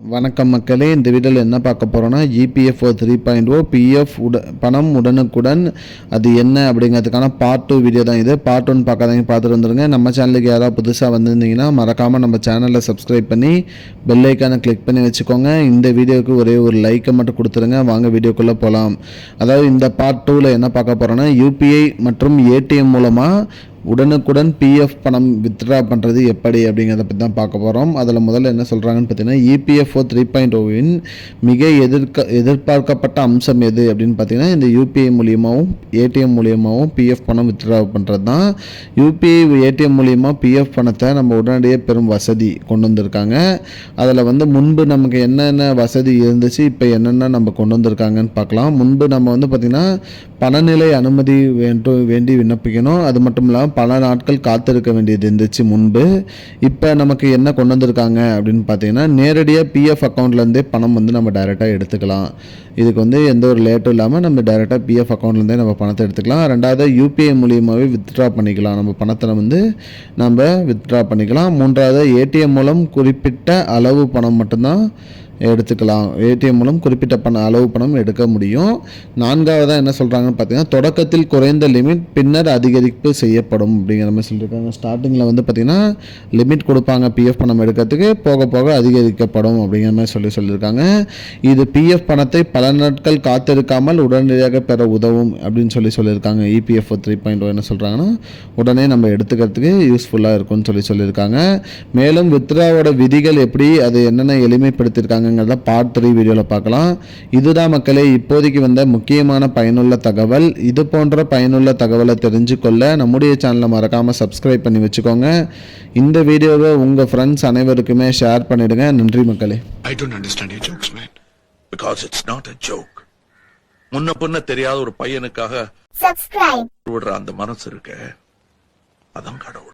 வணக்கம் மக்களே இந்த வீடியோவில் என்ன பார்க்க போகிறோன்னா GPFO three point O PF oh, உட பணம் உடனுக்குடன் அது என்ன அப்படிங்கிறதுக்கான பார்ட் டூ வீடியோ தான் இது. பார்ட் ஒன் பார்க்காதீங்க பார்த்துட்டு வந்துருங்க. நம்ம சேனலுக்கு யாராவது புதுசாக வந்திருந்தீங்கன்னா மறக்காமல் நம்ம சேனலை சப்ஸ்கிரைப் பண்ணி பெல் கிளிக் பண்ணி வச்சுக்கோங்க. இந்த வீடியோவுக்கு ஒரே ஒரு லைக்கை மட்டும் கொடுத்துருங்க. வாங்க வீடியோக்குள்ளே போகலாம் அதாவது இந்த பார்ட் டூவில் என்ன பார்க்க போகிறோன்னா யூபிஐ மற்றும் ஏடிஎம் மூலமாக உடனுக்குடன் பிஎஃப் பணம் வித்ட்ரா பண்ணுறது எப்படி அப்படிங்கிறத பற்றி தான் பார்க்க போகிறோம் அதில் முதல்ல என்ன சொல்கிறாங்கன்னு பார்த்தீங்கன்னா இபிஎஃப்ஓ த்ரீ பாயிண்ட் ஓவின் மிக எதிர்க்க எதிர்பார்க்கப்பட்ட அம்சம் எது அப்படின்னு பார்த்தீங்கன்னா இந்த யூபிஐ மூலியமாகவும் ஏடிஎம் மூலியமாகவும் பிஎஃப் பணம் வித்ட்ரா பண்ணுறது தான் யூபிஐ ஏடிஎம் மூலியமாக பிஎஃப் பணத்தை நம்ம உடனடியே பெரும் வசதி கொண்டு வந்திருக்காங்க. அதில் வந்து முன்பு நமக்கு என்னென்ன வசதி இருந்துச்சு இப்போ என்னென்ன நம்ம கொண்டு வந்திருக்காங்கன்னு பார்க்கலாம். முன்பு நம்ம வந்து பார்த்திங்கன்னா பணநிலை அனுமதி வேண்டும் வேண்டி விண்ணப்பிக்கணும். அது மட்டும் இல்லாமல் பல நாட்கள் காத்திருக்க வேண்டியது இருந்துச்சு முன்பு. இப்போ நமக்கு என்ன கொண்டு வந்திருக்காங்க அப்படின்னு பார்த்தீங்கன்னா நேரடியாக பிஎஃப் அக்கௌண்ட்லேருந்தே பணம் வந்து நம்ம டைரெக்டாக எடுத்துக்கலாம். இதுக்கு வந்து எந்த ஒரு லேட்டும் இல்லாமல் நம்ம டைரெக்டாக பிஎஃப் அக்கௌண்ட்லேருந்தே நம்ம பணத்தை எடுத்துக்கலாம். ரெண்டாவது யூபிஐ மூலியமாகவே வித்ட்ரா பண்ணிக்கலாம். நம்ம பணத்தை வந்து நம்ம வித்ட்ரா பண்ணிக்கலாம். மூன்றாவது ஏடிஎம் மூலம் குறிப்பிட்ட அளவு பணம் மட்டும்தான் எடுத்துக்கலாம். ஏடிஎம் மூலம் குறிப்பிட்ட பண அளவு பணம் எடுக்க முடியும். நான்காவதாக என்ன சொல்கிறாங்கன்னு பார்த்தீங்கன்னா தொடக்கத்தில் குறைந்த லிமிட் பின்னர் அதிகரிப்பு செய்யப்படும் அப்படிங்கிற மாதிரி சொல்லியிருக்காங்க ஸ்டார்டிங்கில் வந்து பார்த்திங்கன்னா லிமிட் கொடுப்பாங்க பிஎஃப் பணம் எடுக்கிறதுக்கு போக போக அதிகரிக்கப்படும் அப்படிங்கிற மாதிரி சொல்லி சொல்லியிருக்காங்க இது பிஎஃப் பணத்தை பல நாட்கள் காத்திருக்காமல் உடனடியாக பெற உதவும் அப்படின்னு சொல்லி சொல்லியிருக்காங்க இபிஎஃப் த்ரீ பாயிண்ட் oh என்ன சொல்கிறாங்கன்னா உடனே நம்ம எடுத்துக்கிறதுக்கு யூஸ்ஃபுல்லாக இருக்கும்னு சொல்லி சொல்லியிருக்காங்க மேலும் வித்ராவோட விதிகள் எப்படி அது என்னென்ன எளிமைப்படுத்தியிருக்காங்கங்கிறத பார்ட் த்ரீ வீடியோவில் பார்க்கலாம். இதுதான் மக்களே இப்போதைக்கு வந்த முக்கியமான பயனுள்ள தகவல். இது போன்ற பயனுள்ள தகவலை தெரிஞ்சுக்கொள்ள நம்முடைய சேனலை மறக்காமல் சப்ஸ்கிரைப் பண்ணி வச்சுக்கோங்க. இந்த வீடியோவை உங்கள் ஃப்ரெண்ட்ஸ் அனைவருக்குமே ஷேர் பண்ணிடுங்க. நன்றி மக்களே. I don't understand your jokes, man. Because it's not a joke. முன்ன பின்ன தெரியாத ஒரு பையனுக்காக விடுற அந்த மனசு இருக்க. அதான் கடவுள்.